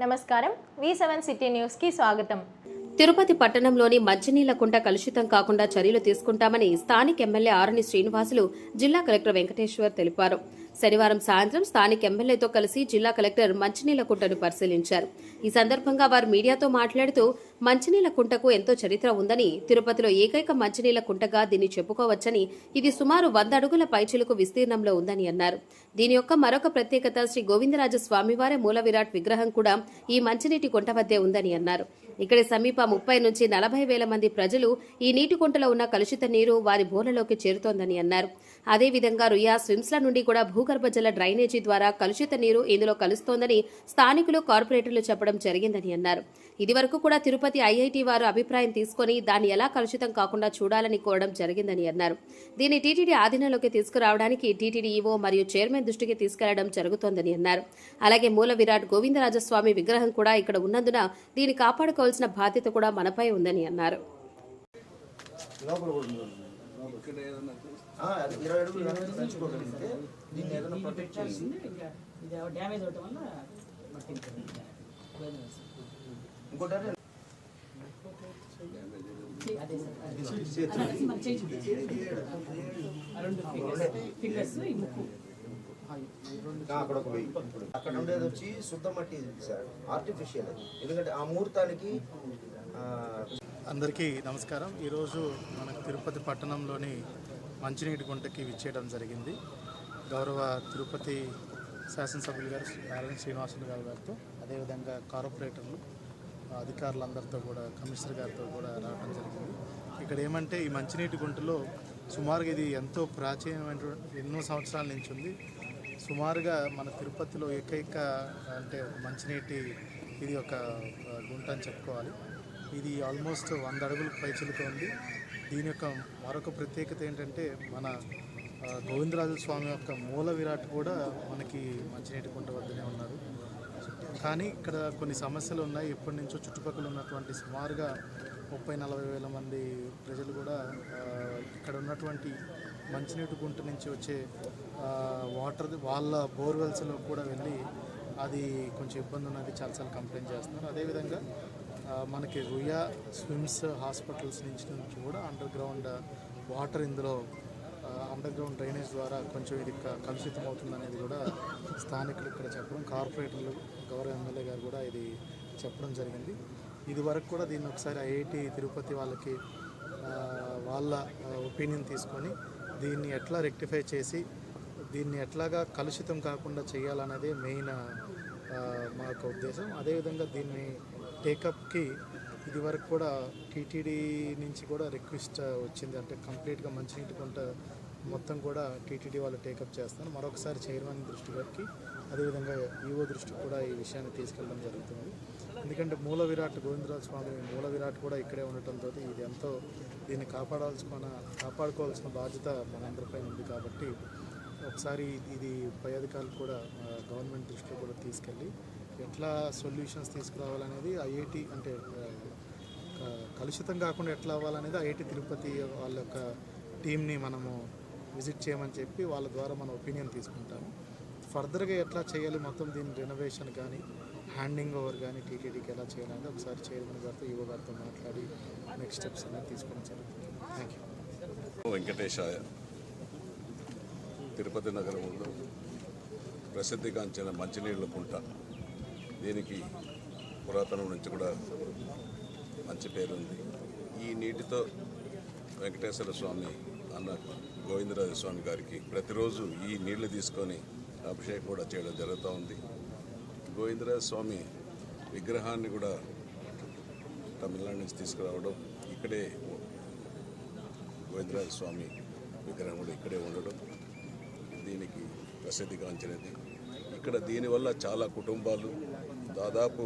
నమస్కారం. వి seven city న్యూస్కి స్వాగతం. తిరుపతి పట్టణంలోని మంచినీళ్ళ కుంట కలుషితం కాకుండా చర్యలు తీసుకుంటామని స్థానిక ఎమ్మెల్యే ఆరుని శ్రీనివాసులు జిల్లా కలెక్టర్ వెంకటేశ్వర్ తెలిపారు. శనివారం సాయంత్రం స్థానిక ఎమ్మెల్యేతో కలిసి జిల్లా కలెక్టర్ మంచినీళ్ళ కుంటను పరిశీలించారు. ఈ సందర్భంగా వారు మీడియాతో మాట్లాడుతూ మంచినీళ్ళ కుంటకు ఎంతో చరిత్ర ఉందని తిరుపతిలో ఏకైక మంచినీళ్ళ కుంటగా దీన్ని చెప్పుకోవచ్చని ఇది సుమారు వంద అడుగుల పైచిలకు విస్తీర్ణంలో ఉందని అన్నారు. దీని యొక్క మరొక ప్రత్యేకత శ్రీ గోవిందరాజ స్వామివారి మూల విరాట్ విగ్రహం కూడా ఈ మంచినీటి కుంట వద్దే ఉందని అన్నారు. ఇక్కడ సమీప ముప్పై నుంచి నలభై వేల మంది ప్రజలు ఈ నీటి కుంటలో ఉన్న కలుషిత నీరు వారి బోర్లలోకి చేరుతోందని అన్నారు. అదేవిధంగా రుయా స్విమ్స్ల నుండి కూడా భూగర్భ జల డ్రైనేజీ ద్వారా కలుషిత నీరు ఇందులో కలుస్తోందని స్థానికులు కార్పొరేటర్లు చెప్పడం జరిగిందని అన్నారు. ఇదివరకు కూడా తిరుపతి ఐఐటి వారు అభిప్రాయం తీసుకొని దాన్ని ఎలా కలుషితం కాకుండా చూడాలని కోరడం జరిగిందని అన్నారు. దీన్ని టీటీడీ ఆధీనంలోకి తీసుకురావడానికి టీటీడీ ఈవో మరియు చైర్మన్ దృష్టికి తీసుకెళ్ళడం జరుగుతోందని అన్నారు. అలాగే మూల విరాట్ గోవిందరాజస్వామి విగ్రహం కూడా ఇక్కడ ఉన్నందున దీన్ని కాపాడుకోవాల్సిన బాధ్యత కూడా మనపై ఉందని అన్నారు. ఇరవై అడుగులు కనుక పెంచుకోగలిగితే దీన్ని ఏదైనా ప్రొటెక్ట్ చేసి ఇది డ్యామేజ్ అవటం వల్ల ఇంకోటి అక్కడ ఒక అక్కడ ఉండేది వచ్చి శుద్ధ మట్టి సార్ ఆర్టిఫిషియల్ ఎందుకంటే ఆ ముహూర్తానికి ఆ, అందరికీ నమస్కారం. ఈరోజు మనకు తిరుపతి పట్టణంలోని మంచినీటి గుంటకి విచ్చేయడం జరిగింది. గౌరవ తిరుపతి శాసనసభ్యులు గారు నారాయణ శ్రీనివాసులు గారు గారితో అదేవిధంగా కార్పొరేటర్లు అధికారులందరితో కూడా కమిషనర్ గారితో కూడా రావడం జరిగింది. ఇక్కడ ఏమంటే ఈ మంచినీటి గుంటలో సుమారుగా ఇది ఎంతో ప్రాచీనమైనటువంటి ఎన్నో సంవత్సరాల నుంచి ఉంది. సుమారుగా మన తిరుపతిలో ఏకైక అంటే మంచినీటి ఇది ఒక గుంట అని చెప్పుకోవాలి. ఇది ఆల్మోస్ట్ వంద అడుగులకు పైచిలుతో ఉంది. దీని యొక్క మరొక ప్రత్యేకత ఏంటంటే మన గోవిందరాజు స్వామి యొక్క మూల విరాట్ కూడా మనకి మంచినీటి కుంట వద్దనే ఉన్నారు. కానీ ఇక్కడ కొన్ని సమస్యలు ఉన్నాయి. ఎప్పటి నుంచో చుట్టుపక్కల ఉన్నటువంటి సుమారుగా ముప్పై నలభై వేల మంది ప్రజలు కూడా ఇక్కడ ఉన్నటువంటి మంచినీటి గుంట నుంచి వచ్చే వాటర్ వాళ్ళ బోర్వెల్స్లో కూడా వెళ్ళి అది కొంచెం ఇబ్బంది ఉన్నది. చాలాసార్లు కంప్లైంట్ చేస్తున్నారు. అదేవిధంగా మనకి రుయా స్విమ్స్ హాస్పిటల్స్ నుంచి నుంచి కూడా అండర్ గ్రౌండ్ వాటర్ ఇందులో అండర్ గ్రౌండ్ డ్రైనేజ్ ద్వారా కొంచెం ఇది కలుషితం అవుతుంది అనేది కూడా స్థానికులు ఇక్కడ చెప్పడం కార్పొరేటర్లు గౌరవ ఎమ్మెల్యే గారు కూడా ఇది చెప్పడం జరిగింది. ఇది వరకు కూడా దీన్ని ఒకసారి ఐఐటి తిరుపతి వాళ్ళకి వాళ్ళ ఒపీనియన్ తీసుకొని దీన్ని ఎట్లా రెక్టిఫై చేసి దీన్ని ఎట్లాగా కలుషితం కాకుండా చేయాలన్నదే మెయిన్ మా యొక్క ఉద్దేశం. అదేవిధంగా దీన్ని టేకప్కి ఇది వరకు కూడా టీటీడీ నుంచి కూడా రిక్వెస్ట్ వచ్చింది. అంటే కంప్లీట్గా మంచినీటి కొంట మొత్తం కూడా టీటీడీ వాళ్ళు టేకప్ చేస్తాను మరొకసారి చైర్మన్ దృష్టి వరకు అదేవిధంగా ఈవో దృష్టికి కూడా ఈ విషయాన్ని తీసుకెళ్ళడం జరుగుతుంది. ఎందుకంటే మూల విరాట్ గోవిందరాజ స్వామి మూల విరాట్ కూడా ఇక్కడే ఉండటంతో ఇది ఎంతో దీన్ని కాపాడాల్సిన కాపాడుకోవాల్సిన బాధ్యత మనందరిపై ఉంది కాబట్టి ఒకసారి ఇది పై అధికారులు కూడా గవర్నమెంట్ దృష్టిలో కూడా తీసుకెళ్ళి ఎట్లా సొల్యూషన్స్ తీసుకురావాలనేది ఐఐటి అంటే కలుషితం కాకుండా ఎట్లా అవ్వాలనేది ఐఐటి తిరుపతి వాళ్ళ యొక్క టీంని మనము విజిట్ చేయమని చెప్పి వాళ్ళ ద్వారా మన ఒపీనియన్ తీసుకుంటాము. ఫర్దర్గా ఎట్లా చేయాలి మొత్తం దీని రెనోవేషన్ కానీ హ్యాండింగ్ ఓవర్ కానీ టీటీడీకి ఎలా చేయాలని ఒకసారి చైర్మన్ గారితో ఈవో గారితో మాట్లాడి నెక్స్ట్ స్టెప్స్ అనేది తీసుకోవడం జరుగుతుంది. థ్యాంక్ యూ వెంకటేశాయ తిరుపతి నగరంలో ప్రసిద్ధిగాంచిన మంచినీళ్ళ కుంట. దీనికి పురాతనం నుంచి కూడా మంచి పేరు ఉంది. ఈ నీటితో వెంకటేశ్వర స్వామి అన్న గోవిందరాజ స్వామి గారికి ప్రతిరోజు ఈ నీళ్ళు తీసుకొని అభిషేకం కూడా చేయడం జరుగుతూ ఉంది. గోవిందరాజ స్వామి విగ్రహాన్ని కూడా తమిళనాడు నుంచి తీసుకురావడం ఇక్కడే గోవిందరాజ స్వామి విగ్రహం కూడా ఇక్కడే ఉండడం దీనికి ప్రసిద్ధిగాంచినది. ఇక్కడ దీనివల్ల చాలా కుటుంబాలు దాదాపు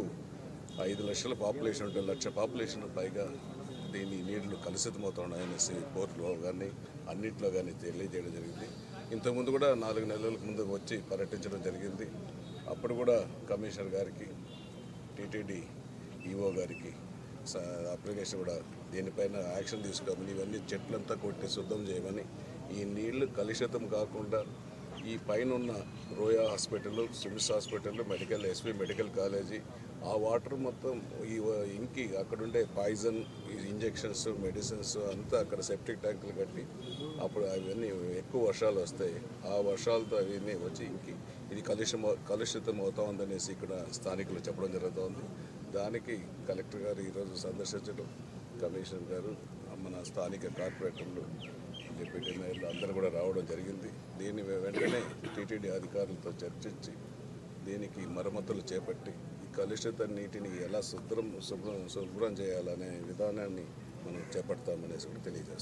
ఐదు లక్షల పాపులేషన్ ఉంటుంది లక్ష పాపులేషన్ పైగా దీని నీళ్ళు కలుషితమవుతున్నాయనేసి పోర్టులో కానీ అన్నింటిలో కానీ తెలియజేయడం జరిగింది. ఇంతకుముందు కూడా నాలుగు నెలలకు ముందు వచ్చి పర్యటించడం జరిగింది. అప్పుడు కూడా కమిషనర్ గారికి టీటీడీ ఈఓ గారికి అప్లికేషన్ కూడా దీనిపైన యాక్షన్ తీసుకోమని ఇవన్నీ చెట్లంతా కొట్టి శుద్ధం చేయమని ఈ నీళ్ళు కలుషితం కాకుండా ఈ పైన ఉన్న Ruia hospital SIMS hospital medical SV medical college ఆ వాటర్ మొత్తం ఈ ఇంకి అక్కడుండే పాయిజన్ ఇంజెక్షన్స్ మెడిసిన్స్ అంతా అక్కడ సెప్టిక్ ట్యాంకులు కట్టి అప్పుడు అవన్నీ ఎక్కువ వర్షాలు వస్తాయి. ఆ వర్షాలతో అవన్నీ వచ్చి ఇంకి ఇది కలుషితం కలుషితం అవుతా ఉందనేసి ఇక్కడ స్థానికులు చెప్పడం జరుగుతోంది. దానికి కలెక్టర్ గారు ఈరోజు సందర్శించడం కమిషనర్ గారు మన స్థానిక కార్పొరేటర్లు డిప్యూటీ మేయర్లు అందరూ కూడా రావడం జరిగింది. దీన్ని వెంటనే టీటీడీ అధికారులతో చర్చించి దీనికి మరమ్మతులు చేపట్టి ఈ కలుషిత నీటిని ఎలా శుభ్రం శుభ్రం శుభ్రం చేయాలనే విధానాన్ని మనం చేపడతామనేసి కూడా తెలియజేస్తాం